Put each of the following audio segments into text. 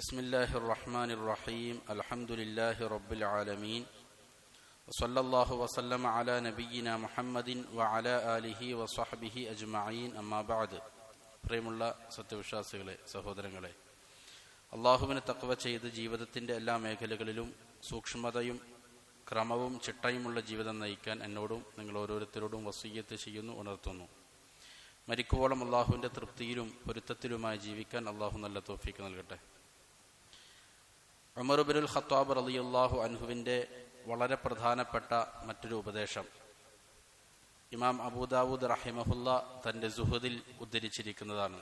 بسم الله الرحمن الرحيم الحمد لله رب العالمين وصلى الله وسلم على نبينا محمد وعلى آله وصحبه أجمعين أما بعد പ്രിയമുള്ള സത്യവിശ്വാസികളെ സഹോദരങ്ങളെ അള്ളാഹുവിന് തക്കവ ചെയ്ത് ജീവിതത്തിൻ്റെ എല്ലാ മേഖലകളിലും സൂക്ഷ്മതയും ക്രമവും ചിട്ടയുമുള്ള ജീവിതം നയിക്കാൻ എന്നോടും നിങ്ങൾ ഓരോരുത്തരോടും വസീയത്ത് ചെയ്യുന്നു ഉണർത്തുന്നു മരിക്കുവോളം അള്ളാഹുവിൻ്റെ തൃപ്തിയിലും പൊരുത്തത്തിലുമായി ജീവിക്കാൻ അള്ളാഹു നല്ല തോഫിക്ക് നൽകട്ടെ ഉമറുബിനുൽ ഖത്താബ് റളിയല്ലാഹു അൻഹുവിന്റെ വളരെ പ്രധാനപ്പെട്ട മറ്റൊരു ഉപദേശം. ഇമാം അബൂദാവൂദ് റഹിമഹുല്ല തന്റെ സുഹദിൽ ഉദ്ധരിച്ചിരിക്കുന്നതാണ്.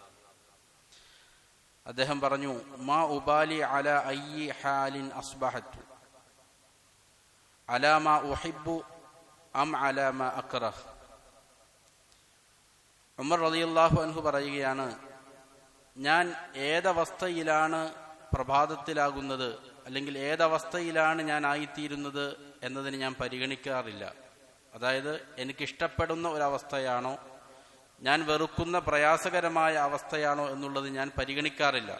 അദ്ദേഹം പറഞ്ഞു മാ ഉബാലി അല അയ്യി ഹാലിൻ അസ്ബഹത്തു. അലാമ ഉഹിബു അം അലാമ അക്റഹ് ഉമർ റളിയല്ലാഹു അൻഹു പറയുകയാണ് ഞാൻ ഏതവസ്ഥയിലാണ് പ്രഭാതത്തിലാകുന്നത് അല്ലെങ്കിൽ ഏതവസ്ഥയിലാണ് ഞാൻ ആയിത്തീരുന്നത് എന്നതിന് ഞാൻ പരിഗണിക്കാറില്ല. അതായത് എനിക്കിഷ്ടപ്പെടുന്ന ഒരവസ്ഥയാണോ ഞാൻ വെറുക്കുന്ന പ്രയാസകരമായ അവസ്ഥയാണോ എന്നുള്ളത് ഞാൻ പരിഗണിക്കാറില്ല.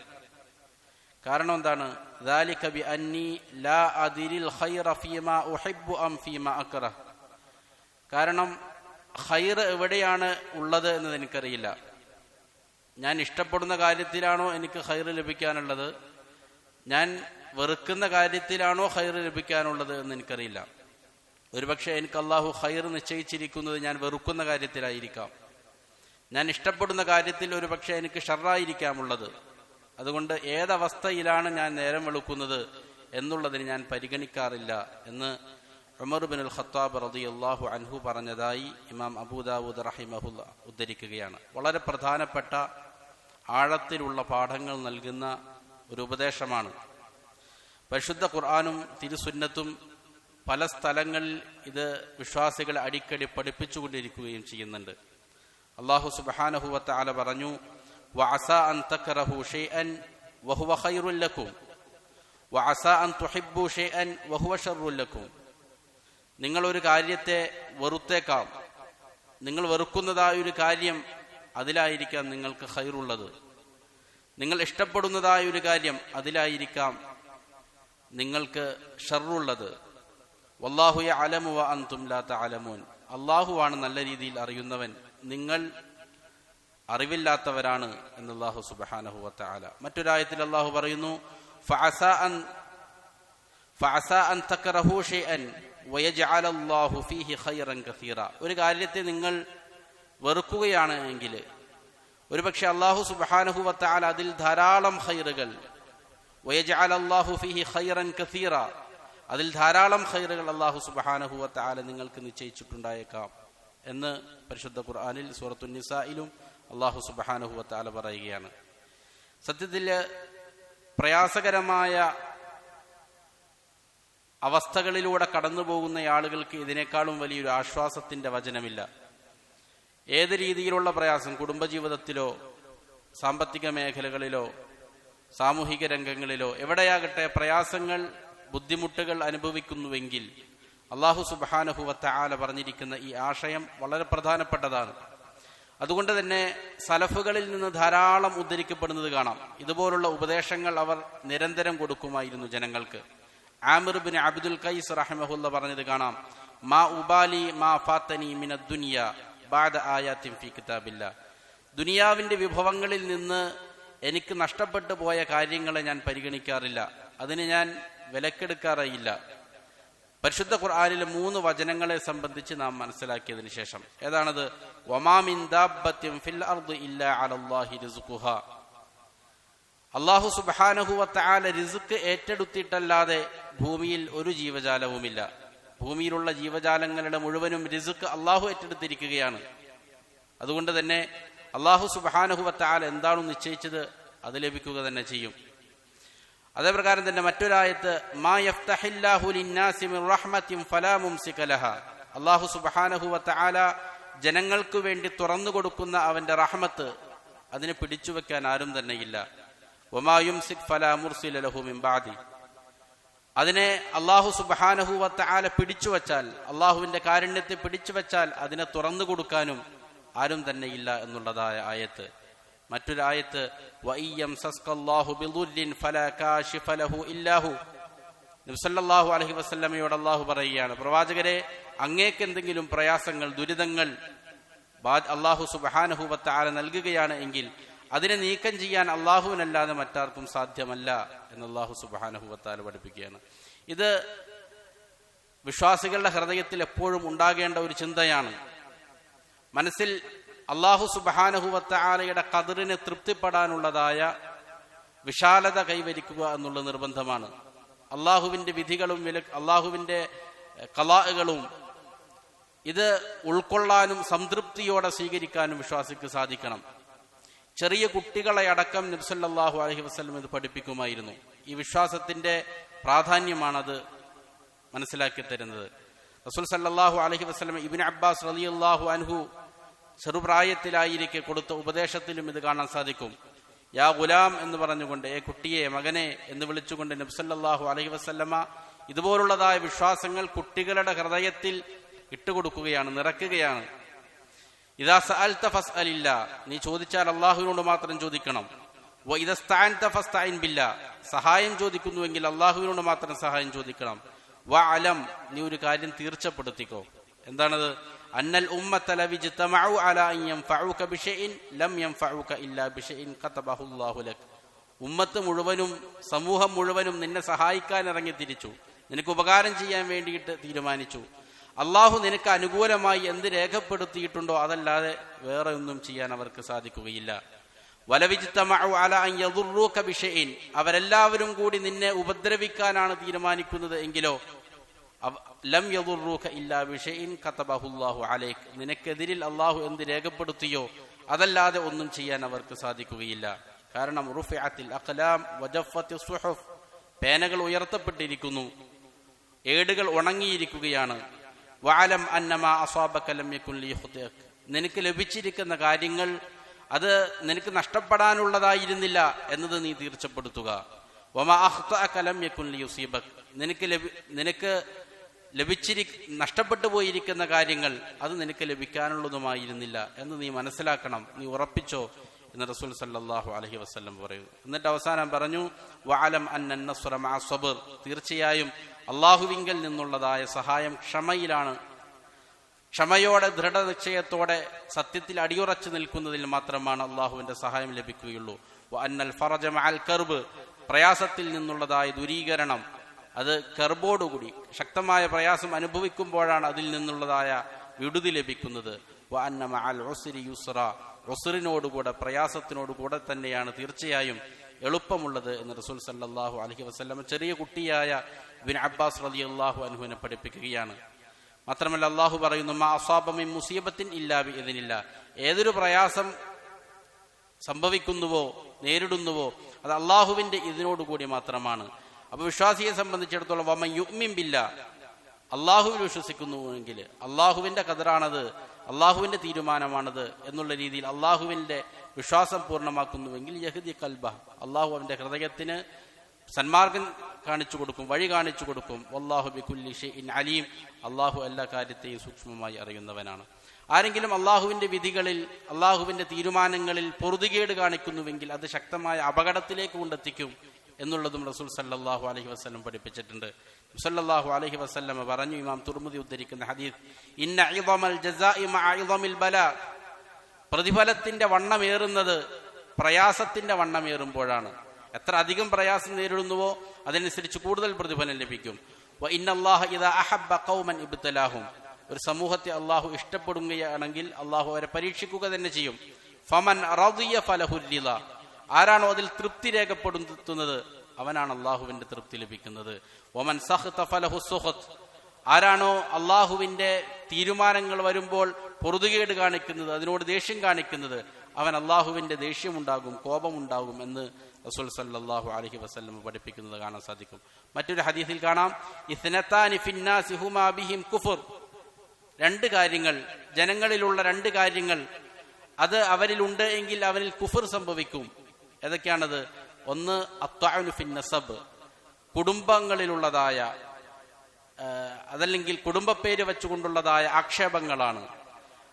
കാരണം എന്താണ്? അന്നി ലാ അദിരിൽ ഉഹിബ്ബു അം കാരണം ഹൈർ എവിടെയാണ് ഉള്ളത് എന്നത് എനിക്കറിയില്ല. ഞാൻ ഇഷ്ടപ്പെടുന്ന കാര്യത്തിലാണോ എനിക്ക് ഹൈർ ലഭിക്കാനുള്ളത്? ഞാൻ വെറുക്കുന്ന കാര്യത്തിലാണോ ഖൈർ ലഭിക്കാനുള്ളത് എന്ന് എനിക്കറിയില്ല. ഒരുപക്ഷെ എനിക്ക് അള്ളാഹു ഹൈർ നിശ്ചയിച്ചിരിക്കുന്നത് ഞാൻ വെറുക്കുന്ന കാര്യത്തിലായിരിക്കാം. ഞാൻ ഇഷ്ടപ്പെടുന്ന കാര്യത്തിൽ ഒരുപക്ഷെ എനിക്ക് ഷറായിരിക്കാമുള്ളത് അതുകൊണ്ട് ഏതവസ്ഥയിലാണ് ഞാൻ നേരം വെളുക്കുന്നത് എന്നുള്ളതിന് ഞാൻ പരിഗണിക്കാറില്ല എന്ന് ഉമർ ബിൻ അൽ ഖത്താബ് റതി അള്ളാഹു അൻഹു പറഞ്ഞതായി ഇമാം അബൂദാവൂദ് റഹിമഹുല്ല ഉദ്ധരിക്കുകയാണ്. വളരെ പ്രധാനപ്പെട്ട ആഴത്തിലുള്ള പാഠങ്ങൾ നൽകുന്ന ഒരു ഉപദേശമാണ്. പരിശുദ്ധ ഖുർആാനും തിരുസുന്നത്തും പല സ്ഥലങ്ങളിൽ ഇത് വിശ്വാസികളെ അടിക്കടി പഠിപ്പിച്ചുകൊണ്ടിരിക്കുകയും ചെയ്യുന്നുണ്ട്. അള്ളാഹു സുബാനഹുവത്ത് ആല പറഞ്ഞു വഅസ അൻ വഹുവ വഅസ അൻ വഹുവ നിങ്ങൾ ഒരു കാര്യത്തെ വെറുത്തേക്കാം. നിങ്ങൾ വെറുക്കുന്നതായ ഒരു കാര്യം അതിലായിരിക്കാം നിങ്ങൾക്ക് ഖൈറുള്ളത്. നിങ്ങൾ ഇഷ്ടപ്പെടുന്നതായ ഒരു കാര്യം അതിലായിരിക്കാം നിങ്ങൾക്ക് ഷർറുള്ളത്. വല്ലാഹു അലമു വ അൻതും ലാ തഅലമൂൻ. അള്ളാഹുവാണ് നല്ല രീതിയിൽ അറിയുന്നവൻ. നിങ്ങൾ അറിവില്ലാത്തവരാണ് എന്ന് അള്ളാഹു സുബ്ഹാനഹു വ തആല. മറ്റൊരായത്തിൽ അള്ളാഹു പറയുന്നു ഒരു കാര്യത്തെ നിങ്ങൾ വെറുക്കുകയാണ് എങ്കിൽ ഒരുപക്ഷെ അള്ളാഹു തആല അതിൽ ധാരാളം ഹൈറുകൾ അല്ലാഹു ഫിഹി ഖൈറൻ കസീറ. അതിൽ ധാരാളം ഹൈറുകൾ അള്ളാഹു തആല നിങ്ങൾക്ക് നിശ്ചയിച്ചിട്ടുണ്ടായേക്കാം എന്ന് പരിശുദ്ധ ഖുർആാനിൽ സൂറത്തു നിസായിലും അള്ളാഹു തആല പറയുകയാണ്. സത്യത്തിൽ പ്രയാസകരമായ അവസ്ഥകളിലൂടെ കടന്നു പോകുന്ന ആളുകൾക്ക് ഇതിനേക്കാളും വലിയൊരു ആശ്വാസത്തിന്റെ വചനമില്ല. ഏത് രീതിയിലുള്ള പ്രയാസം? കുടുംബജീവിതത്തിലോ സാമ്പത്തിക മേഖലകളിലോ സാമൂഹിക രംഗങ്ങളിലോ? എവിടെയാകട്ടെ പ്രയാസങ്ങൾ ബുദ്ധിമുട്ടുകൾ അനുഭവിക്കുന്നുവെങ്കിൽ അള്ളാഹു സുബാനഹുവത്ത ആല പറഞ്ഞിരിക്കുന്ന ഈ ആശയം വളരെ പ്രധാനപ്പെട്ടതാണ്. അതുകൊണ്ട് തന്നെ സലഫുകളിൽ നിന്ന് ധാരാളം ഉദ്ധരിക്കപ്പെടുന്നത് കാണാം. ഇതുപോലുള്ള ഉപദേശങ്ങൾ അവർ നിരന്തരം കൊടുക്കുമായിരുന്നു ജനങ്ങൾക്ക്. ആമിർ ബിൻ അബ്ദുൽ കൈസ് റഹ്മഹുല്ല പറഞ്ഞത് കാണാം. മാ ഉബാലി മാ ഫാത്തനി മിന ബാദ ആയാത്തിൻ ഫി കിതാബില്ല. ദുനിയാവിന്റെ വിഭവങ്ങളിൽ നിന്ന് എനിക്ക് നഷ്ടപ്പെട്ടു പോയ കാര്യങ്ങളെ ഞാൻ പരിഗണിക്കാറില്ല. അതിന് ഞാൻ വിലക്കെടുക്കാറേയില്ല. പരിശുദ്ധ ഖുർആാനിലെ മൂന്ന് വചനങ്ങളെ സംബന്ധിച്ച് നാം മനസ്സിലാക്കിയതിന് ശേഷം. ഏതാണത്? അള്ളാഹു അള്ളാഹു സുബാനഹുവത്താല റിസുക്ക് ഏറ്റെടുത്തിട്ടല്ലാതെ ഭൂമിയിൽ ഒരു ജീവജാലവുമില്ല. ഭൂമിയിലുള്ള ജീവജാലങ്ങളുടെ മുഴുവനും റിസുക്ക് അള്ളാഹു ഏറ്റെടുത്തിരിക്കുകയാണ്. അതുകൊണ്ട് തന്നെ അള്ളാഹു സുബാനഹുവത്താല എന്താണോ നിശ്ചയിച്ചത് അത് ലഭിക്കുക തന്നെ ചെയ്യും. അതേപ്രകാരം തന്നെ മറ്റൊരായത്ത് അള്ളാഹു വതആല ജനങ്ങൾക്ക് വേണ്ടി തുറന്നു കൊടുക്കുന്ന അവന്റെ റഹ്മത്ത് അതിനെ പിടിച്ചു വെക്കാൻ ആരും തന്നെയില്ല ഒമായും സിഖ് ഫലാ മുർസില ലഹു മിൻ ബഅദി അതിനെ അള്ളാഹു സുബ്ഹാനഹു ആല പിടിച്ചു വച്ചാൽ അള്ളാഹുവിന്റെ കാരുണ്യത്തെ പിടിച്ചു വച്ചാൽ അതിനെ തുറന്നു കൊടുക്കാനും ആരും തന്നെ ഇല്ല എന്നുള്ളതായ ആയത്ത്. മറ്റൊരായത്ത് നബ്സല്ലാഹു അലഹി വസ്ല്ലമയോട് അള്ളാഹു പറയുകയാണ് പ്രവാചകരെ അങ്ങേക്ക് എന്തെങ്കിലും പ്രയാസങ്ങൾ ദുരിതങ്ങൾ അള്ളാഹു സുബാനഹുബത്ത് ആല നൽകുകയാണ് എങ്കിൽ അതിനെ നീക്കം ചെയ്യാൻ അള്ളാഹുവിനല്ലാതെ മറ്റാർക്കും സാധ്യമല്ല എന്ന് അള്ളാഹു സുബാനഹുബത്താല പഠിപ്പിക്കുകയാണ്. ഇത് വിശ്വാസികളുടെ ഹൃദയത്തിൽ എപ്പോഴും ഉണ്ടാകേണ്ട ഒരു ചിന്തയാണ്. മനസ്സിൽ അള്ളാഹു സുബാനഹുവത്ത ആലയുടെ കതിറിനെ തൃപ്തിപ്പെടാനുള്ളതായ വിശാലത കൈവരിക്കുക എന്നുള്ള നിർബന്ധമാണ്. അള്ളാഹുവിന്റെ വിധികളും വില അള്ളാഹുവിന്റെ കലാകളും ഇത് ഉൾക്കൊള്ളാനും സംതൃപ്തിയോടെ സ്വീകരിക്കാനും വിശ്വാസിക്ക് സാധിക്കണം. ചെറിയ കുട്ടികളെ അടക്കം നബ്സല്ലാഹു അലഹി വസ്ലം ഇത് പഠിപ്പിക്കുമായിരുന്നു. ഈ വിശ്വാസത്തിന്റെ പ്രാധാന്യമാണത് മനസ്സിലാക്കി തരുന്നത്. റസൂൽ സല്ലാഹു അലഹി വസ്ലം ഇബിൻ അബ്ബാസ് റലിയല്ലാഹു അൻഹു ചെറുപ്രായത്തിലായിരിക്കെ കൊടുത്ത ഉപദേശത്തിലും ഇത് കാണാൻ സാധിക്കും. യാ ഗുലാം എന്ന് പറഞ്ഞുകൊണ്ട് ഏ കുട്ടിയെ മകനെ എന്ന് വിളിച്ചുകൊണ്ട് നബ്സല്ലാഹു അലഹി വസ്ല്ലമ്മ ഇതുപോലുള്ളതായ വിശ്വാസങ്ങൾ കുട്ടികളുടെ ഹൃദയത്തിൽ ഇട്ടുകൊടുക്കുകയാണ് നിറക്കുകയാണ്. സഅൽത നീ ചോദിച്ചാൽ അള്ളാഹുവിനോട് മാത്രം ചോദിക്കണം. സഹായം ചോദിക്കുന്നുവെങ്കിൽ അള്ളാഹുവിനോട് മാത്രം സഹായം ചോദിക്കണം. വ അലം. നീ ഒരു കാര്യം തീർച്ചപ്പെടുത്തിക്കോ. എന്താണത്? അന്നൽ ഉമ്മത്ത് മുഴുവനും സമൂഹം മുഴുവനും നിന്നെ സഹായിക്കാൻ ഇറങ്ങി തിരിച്ചു. നിനക്ക് ഉപകാരം ചെയ്യാൻ വേണ്ടിയിട്ട് തീരുമാനിച്ചു. അള്ളാഹു നിനക്ക് അനുകൂലമായി എന്ത് രേഖപ്പെടുത്തിയിട്ടുണ്ടോ അതല്ലാതെ വേറെ ഒന്നും ചെയ്യാൻ അവർക്ക് സാധിക്കുകയില്ല. അവരെല്ലാവരും കൂടി നിന്നെ ഉപദ്രവിക്കാനാണ് തീരുമാനിക്കുന്നത് എങ്കിലോ ലം യദുറൂക ഇല്ലാ നിനക്കെതിരിൽ അള്ളാഹു എന്ത് രേഖപ്പെടുത്തിയോ അതല്ലാതെ ഒന്നും ചെയ്യാൻ അവർക്ക് സാധിക്കുകയില്ല. കാരണം റുഫിഅത്തിൽ പേനകൾ ഉയർത്തപ്പെട്ടിരിക്കുന്നു. ഏടുകൾ ഉണങ്ങിയിരിക്കുകയാണ്. വാലം അന്നമാ അസ്വാബക്കലം നിനക്ക് ലഭിച്ചിരിക്കുന്ന കാര്യങ്ങൾ അത് നിനക്ക് നഷ്ടപ്പെടാനുള്ളതായിരുന്നില്ല എന്നത് നീ തീർച്ചപ്പെടുത്തുക. വമ അഖ്തഅകലം യകുൻ യുസീബക് നിനക്ക് ലഭി നിനക്ക് ലഭിച്ചിരി നഷ്ടപ്പെട്ടു പോയിരിക്കുന്ന കാര്യങ്ങൾ അത് നിനക്ക് ലഭിക്കാനുള്ളതുമായിരുന്നില്ല എന്ന് നീ മനസ്സിലാക്കണം. നീ ഉറപ്പിച്ചോ? എന്ന് റസൂൽ സല്ലാഹു അലഹി വസ്ല്ലം പറയുന്നു എന്നിട്ട് അവസാനം പറഞ്ഞു വാലം അന്നസ്വർ തീർച്ചയായും അള്ളാഹുവിങ്കൽ നിന്നുള്ളതായ സഹായം ക്ഷമയിലാണ്. ക്ഷമയോടെ ദൃഢനിശ്ചയത്തോടെ സത്യത്തിൽ അടിയുറച്ചു നിൽക്കുന്നതിൽ മാത്രമാണ് അള്ളാഹുവിന്റെ സഹായം ലഭിക്കുകയുള്ളൂ. അന്നൽ ഫറജ അൽ കർബ്. പ്രയാസത്തിൽ നിന്നുള്ളതായ ദുരീകരണം അത് കർബോടുകൂടി ശക്തമായ പ്രയാസം അനുഭവിക്കുമ്പോഴാണ് അതിൽ നിന്നുള്ളതായ വിടുതി ലഭിക്കുന്നത്. ഒസറിനോടുകൂടെ പ്രയാസത്തിനോടുകൂടെ തന്നെയാണ് തീർച്ചയായും എളുപ്പമുള്ളത് എന്ന് റസൂൽ സല്ലാഹു അലഹി വസ്ലം ചെറിയ കുട്ടിയായ ബിൻ അബ്ബാസ് അലി അള്ളാഹു അനുഹുവിനെ പഠിപ്പിക്കുകയാണ്. മാത്രമല്ല അള്ളാഹു പറയുന്നു മാ അസാബമി മുസീബത്തിൻ ഇല്ലാബി ഇതിനില്ല ഏതൊരു പ്രയാസം സംഭവിക്കുന്നുവോ നേരിടുന്നുവോ അത് അള്ളാഹുവിന്റെ ഇതിനോടുകൂടി മാത്രമാണ്. അപ്പൊ വിശ്വാസിയെ സംബന്ധിച്ചിടത്തോളം വമ യുഗ്മിമ്പില്ല അള്ളാഹുവിൽ വിശ്വസിക്കുന്നുവെങ്കിൽ അള്ളാഹുവിന്റെ കതിറാണത് അള്ളാഹുവിന്റെ തീരുമാനമാണത് എന്നുള്ള രീതിയിൽ അള്ളാഹുവിന്റെ വിശ്വാസം പൂർണമാക്കുന്നുവെങ്കിൽ യഹദി കൽബ അള്ളാഹു അവന്റെ ഹൃദയത്തിന് സന്മാർഗം കാണിച്ചു കൊടുക്കും വഴി കാണിച്ചു കൊടുക്കും. അള്ളാഹു ബിക്കുല്ലി ഷെയ്ൻ അലീം. അള്ളാഹു എല്ലാ കാര്യത്തെയും സൂക്ഷ്മമായി അറിയുന്നവനാണ്. ആരെങ്കിലും അള്ളാഹുവിന്റെ വിധികളിൽ അള്ളാഹുവിന്റെ തീരുമാനങ്ങളിൽ പൊറുതുകേട് കാണിക്കുന്നുവെങ്കിൽ അത് ശക്തമായ അപകടത്തിലേക്ക് കൊണ്ടെത്തിക്കും. എന്നുള്ളതും റസൂൽ സല്ലാഹു അലഹി വസ്ലം പഠിപ്പിച്ചിട്ടുണ്ട്. സല്ലാഹു അലഹി വസ്ലം പറഞ്ഞു ഇമാം തുർമുദി ഉദ്ധരിക്കുന്ന ഹദീസ് ഇന്ന ബല. പ്രതിഫലത്തിന്റെ വണ്ണമേറുന്നത് പ്രയാസത്തിന്റെ വണ്ണമേറുമ്പോഴാണ്. എത്ര അധികം പ്രയാസം നേരിടുന്നുവോ അതനുസരിച്ച് കൂടുതൽ പ്രതിഫലം ലഭിക്കും. ഇബ്തലാഹും. ഒരു സമൂഹത്തെ അള്ളാഹു ഇഷ്ടപ്പെടുകയാണെങ്കിൽ അള്ളാഹു അവരെ പരീക്ഷിക്കുക തന്നെ ചെയ്യും. ഫമൻ ഫലഹുല്ലില ആരാണോ അതിൽ തൃപ്തി രേഖപ്പെടുത്തുന്നത്? അവനാണ് അള്ളാഹുവിന്റെ തൃപ്തി ലഭിക്കുന്നത്. ഒമൻ സഹത്ത് ആരാണോ അള്ളാഹുവിന്റെ തീരുമാനങ്ങൾ വരുമ്പോൾ പൊറുതുകേട് കാണിക്കുന്നത് അതിനോട് ദേഷ്യം കാണിക്കുന്നത് അവൻ അള്ളാഹുവിന്റെ ദേഷ്യമുണ്ടാകും കോപമുണ്ടാകും എന്ന് റസൂൽ സല്ലാഹു അലഹി വസ്ല്ലം പഠിപ്പിക്കുന്നത് കാണാൻ സാധിക്കും. മറ്റൊരു ഹദീസിൽ കാണാം കുഫുർ. രണ്ട് കാര്യങ്ങൾ ജനങ്ങളിലുള്ള രണ്ട് കാര്യങ്ങൾ. അത് അവരിലുണ്ട് എങ്കിൽ അവരിൽ കുഫർ സംഭവിക്കും. ഏതൊക്കെയാണത്? ഒന്ന് അത്താനുഫിൻ നസബ്. കുടുംബങ്ങളിലുള്ളതായ അതല്ലെങ്കിൽ കുടുംബപ്പേര് വെച്ചുകൊണ്ടുള്ളതായ ആക്ഷേപങ്ങളാണ്.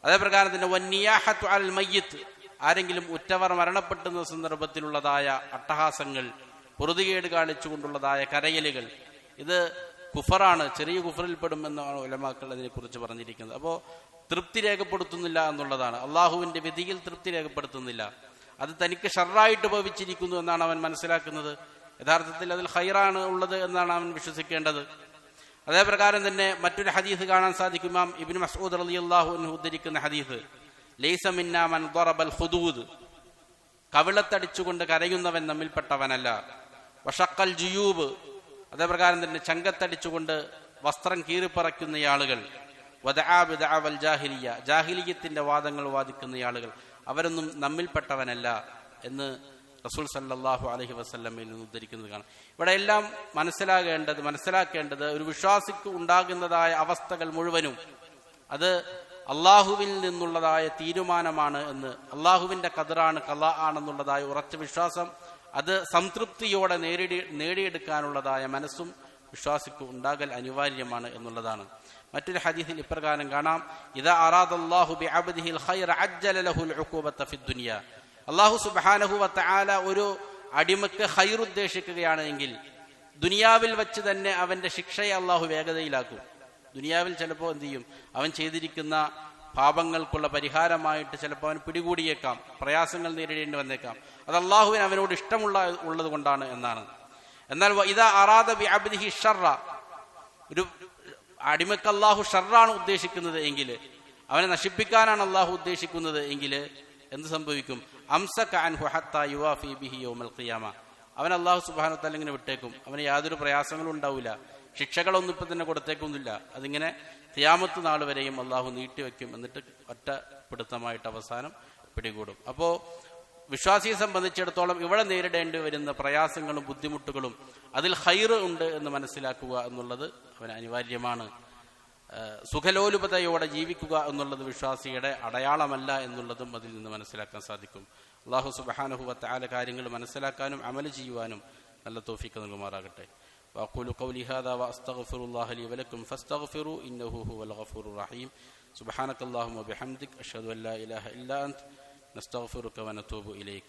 അതേ പ്രകാരം തന്നെ വന്നിയാഹത്തു അൽ മയ്യത്ത്. ആരെങ്കിലും ഉറ്റവർ മരണപ്പെട്ടുന്ന സന്ദർഭത്തിലുള്ളതായ അട്ടഹാസങ്ങൾ പൊറുതികേട് കാണിച്ചുകൊണ്ടുള്ളതായ കരയലുകൾ ഇത് കുഫറാണ് ചെറിയ കുഫറിൽപ്പെടും എന്നാണ് ഉലമാക്കൾ അതിനെക്കുറിച്ച് പറഞ്ഞിരിക്കുന്നത്. അപ്പോൾ തൃപ്തി രേഖപ്പെടുത്തുന്നില്ല എന്നുള്ളതാണ്. അള്ളാഹുവിന്റെ വിധിയിൽ തൃപ്തി രേഖപ്പെടുത്തുന്നില്ല. അത് തനിക്ക് ഷർറായിട്ട് ഭവിച്ചിരിക്കുന്നു എന്നാണ് അവൻ മനസ്സിലാക്കുന്നത്. യഥാർത്ഥത്തിൽ അതിൽ ഹൈറാണ് ഉള്ളത് എന്നാണ് അവൻ വിശ്വസിക്കേണ്ടത്. അതേ പ്രകാരം തന്നെ മറ്റൊരു ഹദീസ് കാണാൻ സാധിക്കും. ഇമാം ഇബിൻ മസൂദ് അലി അള്ളാഹു ഉദ്ധരിക്കുന്ന ഹദീസ്. ലൈസമിന്ന മൻ ദറബൽ ഹുദൂദ് കവിളത്തടിച്ചുകൊണ്ട് കരയുന്നവൻ നമ്മിൽപ്പെട്ടവനല്ല. വഷക്കൽ ജുയൂബ്. അതേപ്രകാരം തന്നെ ചങ്കത്തടിച്ചുകൊണ്ട് വസ്ത്രം കീറിപ്പറയ്ക്കുന്ന ആളുകൾ. വദആബിദഅവൽ ജാഹിലിയ. ജാഹിലിയത്തിന്റെ വാദങ്ങൾ വാദിക്കുന്ന ആളുകൾ. അവരൊന്നും നമ്മിൽപ്പെട്ടവനല്ല എന്ന് റസൂൽ സല്ലാഹു അലഹി വസല്ലമയിൽ നിന്ന് ഉദ്ധരിക്കുന്നത് കാണാം. ഇവിടെ എല്ലാം മനസ്സിലാകേണ്ടത് മനസ്സിലാക്കേണ്ടത് ഒരു വിശ്വാസിക്ക് ഉണ്ടാകുന്നതായ അവസ്ഥകൾ മുഴുവനും അത് അള്ളാഹുവിൽ നിന്നുള്ളതായ തീരുമാനമാണ് എന്ന് അള്ളാഹുവിന്റെ കതിറാണ് കല ആണെന്നുള്ളതായ ഉറച്ച വിശ്വാസം അത് സംതൃപ്തിയോടെ നേരിടി നേടിയെടുക്കാനുള്ളതായ മനസ്സും വിശ്വാസിക്ക് ഉണ്ടാകൽ അനിവാര്യമാണ് എന്നുള്ളതാണ്. മറ്റൊരു ഹദീസിൽ ഇപ്രകാരം കാണാം. ഇതാ അറാദല്ലാഹു ബിഅബ്ദിഹിൽ ഖൈറ അജ്ജല ലഹുൽ ഉഖൂബത ഫിദ് ദുനിയ. അല്ലാഹു സുബ്ഹാനഹു വതആല ഒരു അടിമക്ക് ഖൈർ ഉദ്ദേശിക്കുകയാണെങ്കിൽ ദുനിയാവിൽ വെച്ച് തന്നെ അവന്റെ ശിക്ഷയെ അള്ളാഹു വേഗതയിലാക്കും. ദുനിയാവിൽ ചിലപ്പോൾ എന്ത് ചെയ്യും? അവൻ ചെയ്തിരിക്കുന്ന പാപങ്ങൾക്കുള്ള പരിഹാരമായിട്ട് ചിലപ്പോൾ അവൻ പിടികൂടിയേക്കാം. പ്രയാസങ്ങൾ നേരിടേണ്ടി വന്നേക്കാം. അത് അള്ളാഹുവിന് അവനോട് ഇഷ്ടമുള്ള ഉള്ളത് കൊണ്ടാണ് എന്നാണ്. എന്നാൽ ഇതാ അറാദ ബി അബ്ദിഹി ഷർറ. ഒരു അടിമക്ക് അള്ളാഹു ഷർറാണ് ഉദ്ദേശിക്കുന്നത് എങ്കിൽ അവനെ നശിപ്പിക്കാനാണ് അള്ളാഹു ഉദ്ദേശിക്കുന്നത് എങ്കിൽ എന്ത് സംഭവിക്കും? അവൻ അള്ളാഹു സുബ്ഹാനഹു തആല ഇങ്ങനെ വിട്ടേക്കും. അവന് യാതൊരു പ്രയാസങ്ങളും ഉണ്ടാവില്ല ശിക്ഷകളൊന്നും ഇപ്പൊ തന്നെ കൊടുത്തേക്കൊന്നുമില്ല. അതിങ്ങനെ തിയാമത്ത് നാൾ വരെയും അള്ളാഹു നീട്ടിവെക്കും എന്നിട്ട് ഒറ്റപ്പെടുത്തമായിട്ട് അവസാനം പിടികൂടും. അപ്പോ വിശ്വാസിയെ സംബന്ധിച്ചിടത്തോളം ഇവിടെ നേരിടേണ്ടി വരുന്ന പ്രയാസങ്ങളും ബുദ്ധിമുട്ടുകളും അതിൽ ഹൈറ് ഉണ്ട് എന്ന് മനസ്സിലാക്കുക എന്നുള്ളത് അവന് അനിവാര്യമാണ് ഏഹ് സുഖലോലുപതയോടെ ജീവിക്കുക എന്നുള്ളത് വിശ്വാസിയുടെ അടയാളമല്ല എന്നുള്ളതും അതിൽ നിന്ന് മനസ്സിലാക്കാൻ സാധിക്കും അള്ളാഹു സുബാനുഹുവത്ത് ആല കാര്യങ്ങൾ മനസ്സിലാക്കാനും അമല് ചെയ്യുവാനും നല്ല തോഫിക്ക് നൽകുമാറാകട്ടെ وأقول قولي هذا وأستغفر الله لي ولكم فاستغفروا إنه هو الغفور الرحيم سبحانك اللهم وبحمدك أشهد أن لا إله إلا أنت نستغفرك ونتوب إليك.